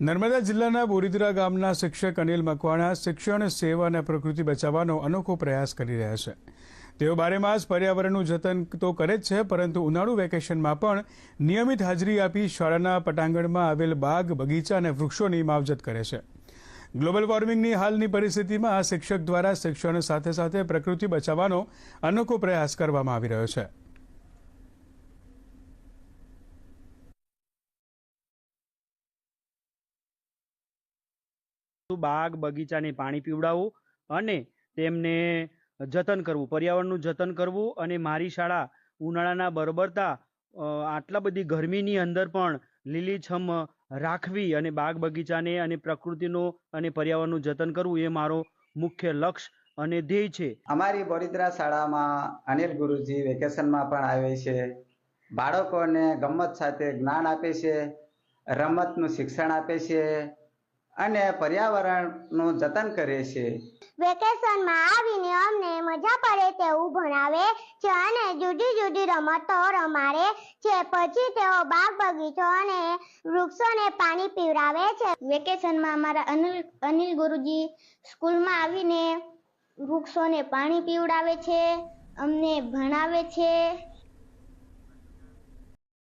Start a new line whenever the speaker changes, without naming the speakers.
નર્મદા જિલ્લાના બોરીદરા ગામના શિક્ષક અનિલ મકવાણા શિક્ષણ, સેવા અને પ્રકૃતિ બચાવવાનો અનોખો પ્રયાસ કરી રહ્યા છે. તેઓ બારેમાસ પર્યાવરણનું જતન તો કરે જ છે, પરંતુ ઉનાળુ વેકેશનમાં પણ નિયમિત હાજરી આપી શાળાના પટાંગણમાં આવેલ બાગ, બગીચા અને વૃક્ષોની માવજત કરે છે. ગ્લોબલ વોર્મિંગની હાલની પરિસ્થિતિમાં આ શિક્ષક દ્વારા શિક્ષણ સાથે સાથે પ્રકૃતિ બચાવવાનો અનોખો પ્રયાસ કરવામાં આવી રહ્યો છે.
બાગ, બગીચાને પાણી પીવડાવવું અને તેમને જતન કરવું, પર્યાવરણનું જતન કરવું અને મારી શાળા ઉનાળાના બરબરતા આટલા બધી ગરમીની અંદર પણ લીલીછમ રાખવી અને બાગ બગીચાને અને પ્રકૃતિનું અને પર્યાવરણનું જતન કરવું એ મારો મુખ્ય લક્ષ્ય અને ધ્યેય છે.
અમારી બોરિદ્રા શાળામાં અનિલ ગુરુજી વેકેશનમાં પણ આવે છે. બાળકોને ગમત સાથે જ્ઞાન આપે છે, રમતનું શિક્ષણ આપે છે અને પર્યાવરણનું જતન કરે છે.
વેકેશનમાં આવીને અમને મજા પડે તેવું ભણાવે છે અને જુદી જુદી રમતો રમાડે છે. પછી તેઓ બાગ બગીચો અને વૃક્ષોને પાણી પીવડાવે છે. વેકેશનમાં અમારા અનિલ અનિલ ગુરુજી સ્કૂલમાં આવીને વૃક્ષોને પાણી પીવડાવે છે, અમને ભણાવે છે.